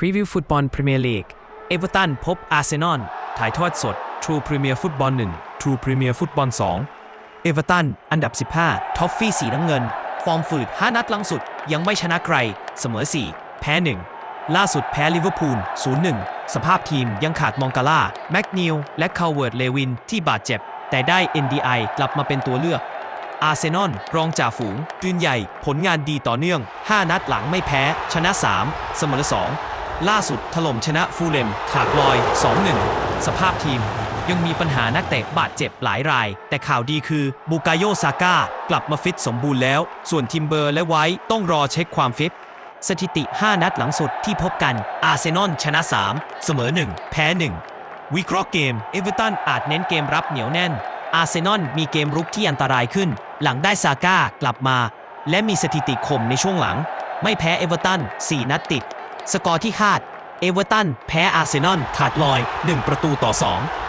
พรีวิวฟุตบอลพรีเมียร์ลีก เอเวอร์ตันพบอาร์เซนอล ถ่ายทอดสด True Premier Football 1 True Premier Football 2 เอเวอร์ตัน อันดับ 15 ท็อฟฟี่สีน้ำเงิน ฟอร์มฝืด 5 นัดหลังสุด ยังไม่ชนะใคร เสมอ 4 แพ้ 1 ล่าสุดแพ้ลิเวอร์พูล 0-1 สภาพทีมยังขาดมองกาล่า แม็กนิล และคาวเวิร์ด เลวิน ที่บาดเจ็บ แต่ได้ NDI กลับมาเป็นตัวเลือก อาร์เซนอล รองจ่าฝูงยืนใหญ่ ผลงานดีต่อเนื่อง 5 นัดหลังไม่แพ้ ชนะ 3 เสมอ 2 ล่าสุดถล่มชนะฟูลเลมขาดลอย 2-1 สภาพทีม ยังมีปัญหานักเตะบาดเจ็บหลายราย แต่ข่าวดีคือบูกาโยซาก้ากลับมาฟิตสมบูรณ์แล้ว ส่วนทิมเบอร์และไว้ต้องรอเช็คความฟิต สถิติ 5 นัดหลังสุดที่พบกันอาร์เซนอลชนะ 3 เสมอ 1 แพ้ 1 วิเคราะห์เกม เอเวอร์ตันอาจเน้นเกมรับเหนียวแน่น อาร์เซนอลมีเกมรุกที่อันตรายขึ้น หลังได้ซาก้ากลับมา และมีสถิติคมในช่วงหลัง ไม่แพ้เอเวอร์ตัน4นัดติด สกอร์ที่คาด เอเวอร์ตันแพ้อาร์เซนอลขาดลอย 1 ประตูต่อ 2